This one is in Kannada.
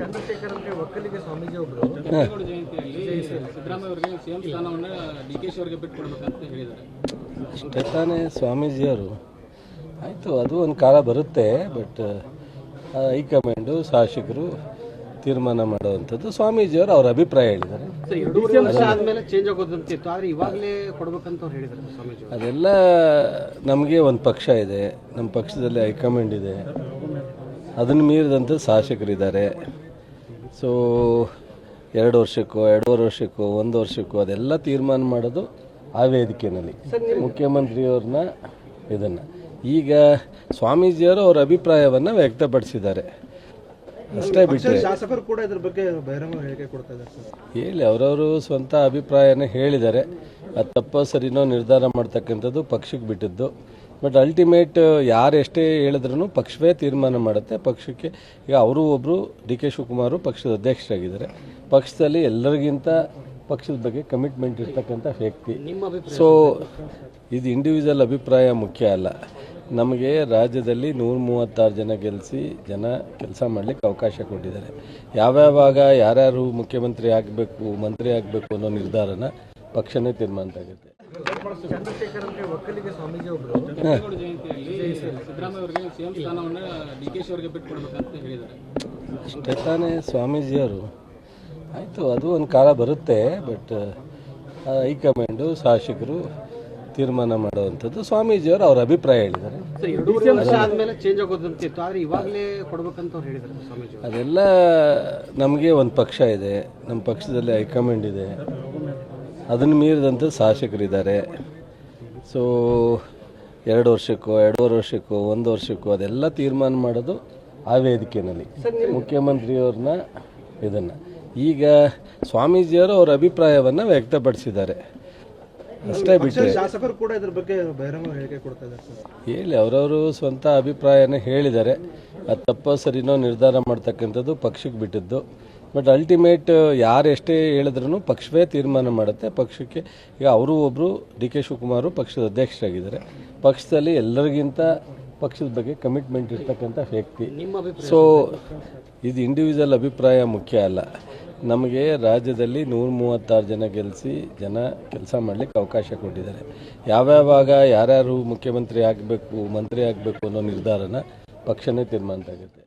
ಚಂದ್ರಶೇಖರ್ ಅಂದ್ರೆ ಒಕ್ಕಲಿಗ ಸ್ವಾಮೀಜಿ ಒಬ್ಬರು ಜಯಂತಿಯಲ್ಲಿ ಸಿದ್ದರಾಮಯ್ಯ ಅವರಿಗೆ ಸಿಎಂ ಸ್ಥಾನವನ್ನು ಡಿ ಕೆ ಶಿ ಅವರಿಗೆ ಬಿಟ್ಟುಕೊಡ್ಬೇಕಂತ ಹೇಳಿದ್ದಾರೆ. ಅಷ್ಟೇ ತಾನೇ ಸ್ವಾಮೀಜಿಯವರು. ಆಯಿತು ಅದು ಒಂದು ಕಾಲ ಬರುತ್ತೆ ಬಟ್ ಹೈಕಮಾಂಡು ಶಾಸಕರು ತೀರ್ಮಾನ ಮಾಡುವಂಥದ್ದು ಸ್ವಾಮೀಜಿಯವರು ಅವರ ಅಭಿಪ್ರಾಯ ಹೇಳಿದ್ದಾರೆ. ಸರ್ ವರ್ಷ ಆದ್ಮೇಲೆ ಚೇಂಜ್ ಆಗೋದಂತಿತ್ತು ಆದ್ರೆ ಇವಾಗಲೇ ಕೊಡ್ಬೇಕಂತ ಅವ್ರು ಹೇಳಿದ್ದಾರೆ ಸ್ವಾಮೀಜಿ ಅದೆಲ್ಲ ನಮಗೆ ಒಂದು ಪಕ್ಷ ಇದೆ. ನಮ್ಮ ಪಕ್ಷದಲ್ಲಿ ಹೈಕಮಾಂಡ್ ಇದೆ. ಅದನ್ನು ಮೀರಿದಂಥ ಶಾಸಕರಿದ್ದಾರೆ. ಸೊ ಎರಡು ವರ್ಷಕ್ಕೋ ಎರಡೂವರೆ ವರ್ಷಕ್ಕೋ ಒಂದು ವರ್ಷಕ್ಕೋ ಅದೆಲ್ಲ ತೀರ್ಮಾನ ಮಾಡೋದು ಆ ವೇದಿಕೆಯಲ್ಲಿ ಮುಖ್ಯಮಂತ್ರಿಯವ್ರನ್ನ ಇದನ್ನು. ಈಗ ಸ್ವಾಮೀಜಿಯವರು ಅವರ ಅಭಿಪ್ರಾಯವನ್ನು ವ್ಯಕ್ತಪಡಿಸಿದ್ದಾರೆ. ಅಷ್ಟೇ ಬಿಟ್ಟರೆ ಶಾಸಕರು ಕೂಡ ಇದ್ರ ಬಗ್ಗೆ ಬಹಿರಂಗ ಹೇಳಿಕೆ ಕೊಡ್ತಾ ಇದ್ದಾರೆ ಸರ್. ಹೇಳಿ ಅವರವರು ಸ್ವಂತ ಅಭಿಪ್ರಾಯನ ಹೇಳಿದ್ದಾರೆ. ಅದು ತಪ್ಪೋ ಸರಿನೋ ನಿರ್ಧಾರ ಮಾಡ್ತಕ್ಕಂಥದ್ದು ಪಕ್ಷಕ್ಕೆ ಬಿಟ್ಟಿದ್ದು. ಬಟ್ ಅಲ್ಟಿಮೇಟ್ ಯಾರು ಎಷ್ಟೇ ಹೇಳಿದ್ರೂ ಪಕ್ಷವೇ ತೀರ್ಮಾನ ಮಾಡುತ್ತೆ. ಪಕ್ಷಕ್ಕೆ ಈಗ ಅವರು ಒಬ್ಬರು ಡಿ ಕೆ ಶಿವಕುಮಾರು ಪಕ್ಷದ ಅಧ್ಯಕ್ಷರಾಗಿದ್ದಾರೆ. ಪಕ್ಷದಲ್ಲಿ ಎಲ್ಲರಿಗಿಂತ ಪಕ್ಷದ ಬಗ್ಗೆ ಕಮಿಟ್ಮೆಂಟ್ ಇರ್ತಕ್ಕಂಥ ವ್ಯಕ್ತಿ. ಸೊ ಇದು ಇಂಡಿವಿಜುವಲ್ ಅಭಿಪ್ರಾಯ ಮುಖ್ಯ ಅಲ್ಲ. ನಮಗೆ ರಾಜ್ಯದಲ್ಲಿ ನೂರ ಮೂವತ್ತಾರು ಜನ ಗೆಲ್ಲಿಸಿ ಜನ ಕೆಲಸ ಮಾಡಲಿಕ್ಕೆ ಅವಕಾಶ ಕೊಟ್ಟಿದ್ದಾರೆ. ಯಾವ್ಯಾವಾಗ ಯಾರ್ಯಾರು ಮುಖ್ಯಮಂತ್ರಿ ಆಗಬೇಕು ಮಂತ್ರಿ ಆಗಬೇಕು ಅನ್ನೋ ನಿರ್ಧಾರನ ಪಕ್ಷನೇ ತೀರ್ಮಾನ ಆಗುತ್ತೆ ಚಂದ್ರಶೇಖರ್ ಅಂದ್ರೆ ಒಕ್ಕಲಿಗ ಸ್ವಾಮೀಜಿ ಒಬ್ಬರು ಕೆಂಪೇಗೌಡ ಜಯಂತಿಯಲ್ಲಿ ಸಿದ್ದರಾಮಯ್ಯ ಅವರಿಗೆ ಸಿಎಂ ಸ್ಥಾನವನ್ನು ಡಿ ಕೆ ಶಿ ಅವರಿಗೆ ಬಿಟ್ಟುಕೊಡ್ಬೇಕಂತ ಹೇಳಿದ್ದಾರೆ. ಅಷ್ಟೇ ತಾನೇ ಸ್ವಾಮೀಜಿಯವರು. ಆಯಿತು ಅದು ಒಂದು ಕಾಲ ಬರುತ್ತೆ ಬಟ್ ಹೈಕಮಾಂಡು ಶಾಸಕರು ತೀರ್ಮಾನ ಮಾಡುವಂಥದ್ದು ಸ್ವಾಮೀಜಿಯವರು ಅವರ ಅಭಿಪ್ರಾಯ ಹೇಳಿದ್ದಾರೆ. ಸರ್ ಎರಡೂವರೆ ವರ್ಷ ಆದ್ಮೇಲೆ ಚೇಂಜ್ ಆಗೋದಂತಿತ್ತು ಆದ್ರೆ ಇವಾಗಲೇ ಕೊಡ್ಬೇಕಂತ ಅವ್ರು ಹೇಳಿದ್ದಾರೆ ಸ್ವಾಮೀಜಿ ಅದೆಲ್ಲ ನಮಗೆ ಒಂದು ಪಕ್ಷ ಇದೆ ನಮ್ಮ ಪಕ್ಷದಲ್ಲಿ ಹೈಕಮಾಂಡ್ ಇದೆ. ಅದನ್ನು ಮೀರಿದಂಥ ಶಾಸಕರಿದ್ದಾರೆ. ಸೊ ಎರಡು ವರ್ಷಕ್ಕೋ ಎರಡೂವರೆ ವರ್ಷಕ್ಕೋ ಒಂದು ವರ್ಷಕ್ಕೋ ಅದೆಲ್ಲ ತೀರ್ಮಾನ ಮಾಡೋದು ಆ ವೇದಿಕೆಯಲ್ಲಿ ಮುಖ್ಯಮಂತ್ರಿಯವ್ರನ್ನ ಇದನ್ನು. ಈಗ ಸ್ವಾಮೀಜಿಯವರು ಅವರ ಅಭಿಪ್ರಾಯವನ್ನು ವ್ಯಕ್ತಪಡಿಸಿದ್ದಾರೆ. ಅಷ್ಟೇ ಬಿಟ್ಟರೆ ಶಾಸಕರು ಕೂಡ ಇದ್ರ ಬಗ್ಗೆ ಬಹಿರಂಗ ಹೇಳಿಕೆ ಕೊಡ್ತಾ ಇದ್ದಾರೆ ಹೇಳಿ ಅವರವರು ಸ್ವಂತ ಅಭಿಪ್ರಾಯನ ಹೇಳಿದ್ದಾರೆ. ಅದು ತಪ್ಪೋ ಸರಿನೋ ನಿರ್ಧಾರ ಮಾಡ್ತಕ್ಕಂಥದ್ದು ಪಕ್ಷಕ್ಕೆ ಬಿಟ್ಟಿದ್ದು. ಬಟ್ ಅಲ್ಟಿಮೇಟ್ ಯಾರು ಎಷ್ಟೇ ಹೇಳಿದ್ರು ಪಕ್ಷವೇ ತೀರ್ಮಾನ ಮಾಡುತ್ತೆ. ಪಕ್ಷಕ್ಕೆ ಈಗ ಅವರು ಒಬ್ಬರು ಡಿ ಕೆ ಶಿವಕುಮಾರ್ ಪಕ್ಷದ ಅಧ್ಯಕ್ಷರಾಗಿದ್ದಾರೆ. ಪಕ್ಷದಲ್ಲಿ ಎಲ್ಲರಿಗಿಂತ ಪಕ್ಷದ ಬಗ್ಗೆ ಕಮಿಟ್ಮೆಂಟ್ ಇರ್ತಕ್ಕಂಥ ವ್ಯಕ್ತಿ. ಸೊ ಇದು ಇಂಡಿವಿಜುವಲ್ ಅಭಿಪ್ರಾಯ ಮುಖ್ಯ ಅಲ್ಲ. ನಮಗೆ ರಾಜ್ಯದಲ್ಲಿ ನೂರ ಮೂವತ್ತಾರು ಜನ ಗೆಲ್ಲಿಸಿ ಜನ ಕೆಲಸ ಮಾಡಲಿಕ್ಕೆ ಅವಕಾಶ ಕೊಟ್ಟಿದ್ದಾರೆ. ಯಾವ್ಯಾವಾಗ ಯಾರ್ಯಾರು ಮುಖ್ಯಮಂತ್ರಿ ಆಗಬೇಕು ಮಂತ್ರಿ ಆಗಬೇಕು ಅನ್ನೋ ನಿರ್ಧಾರನ ಪಕ್ಷನೇ ತೀರ್ಮಾನ ಆಗುತ್ತೆ